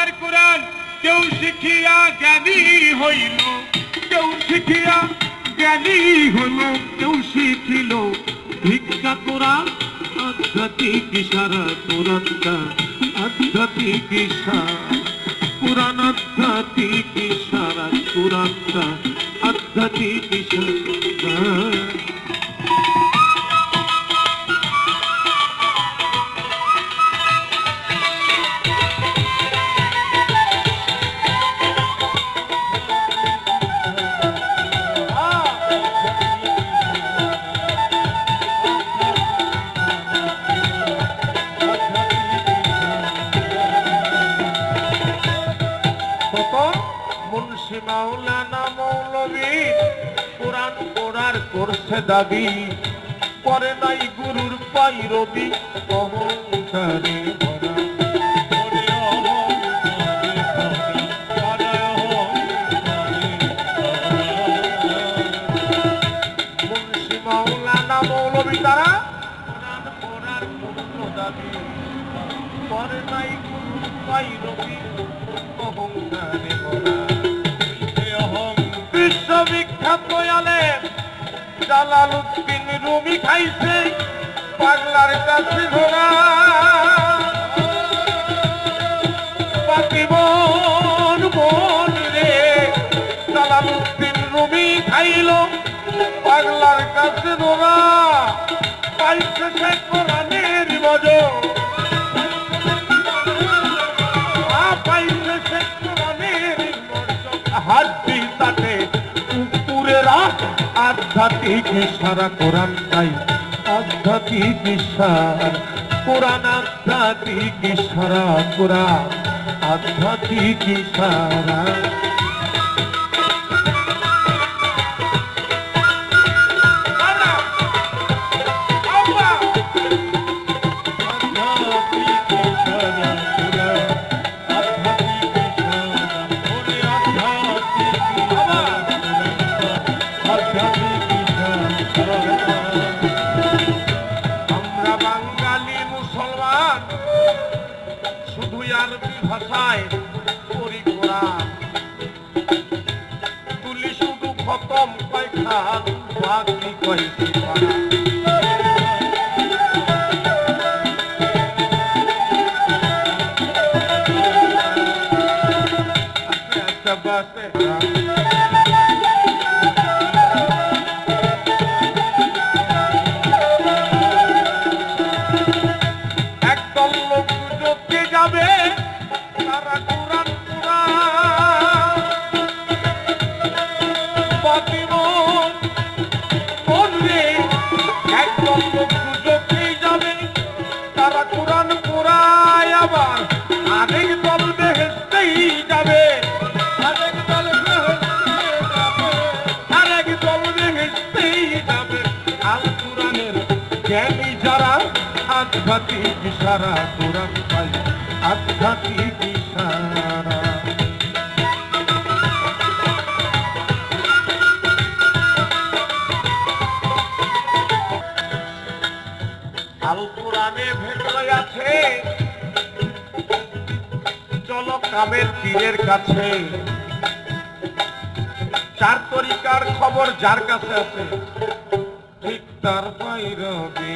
আল্লাহর কোরআন, কেউ শিখিয়া জ্ঞানী হইল, কেউ শিখিয়া জ্ঞানী হইল, কেউ শিখিল, ভিক্ষা কোরআন, আধ্যাত্মিক ইশারা কোরআনটা আধ্যাত্মিক ইশারা, কোরআন আধ্যাত্মিক ইশারা আধ্যাত্মিক মুন্সি মাওলানা মৌলবী, কোরআন পড়ার করছে দাবি। করে নাই গুরুর ভরা। ওরে অহংকারে তারা দাবি। নাই গুরুর পাইরবি, অহংকারে ভরা। জালালউদ্দিন রুমি খাইছে, পাগলার কাছে ধরা মন মন রে জালালউদ্দিন রুমি খাইল, পাগলার কাছে ধরা পাইছে সে আধ্যাত্মিক সারা কোরআন তাই। আধ্যাত্মিক সার কোরআন আধ্যাত্মিক সারা কোরআন। আধ্যাত্মিক সারা پھراست بس যোগে যাবে। তারা কোরআন কোরআয় আবার আরেক জ্ঞানী যারা আধ্যাত্মিক ইশারা কোরআন পাই আধ্যাত্মিক আছে। চলো কামের তীরের কাছে। চার তরিকার খবর যার কাছে আছে। ঠিক তার পাইরবি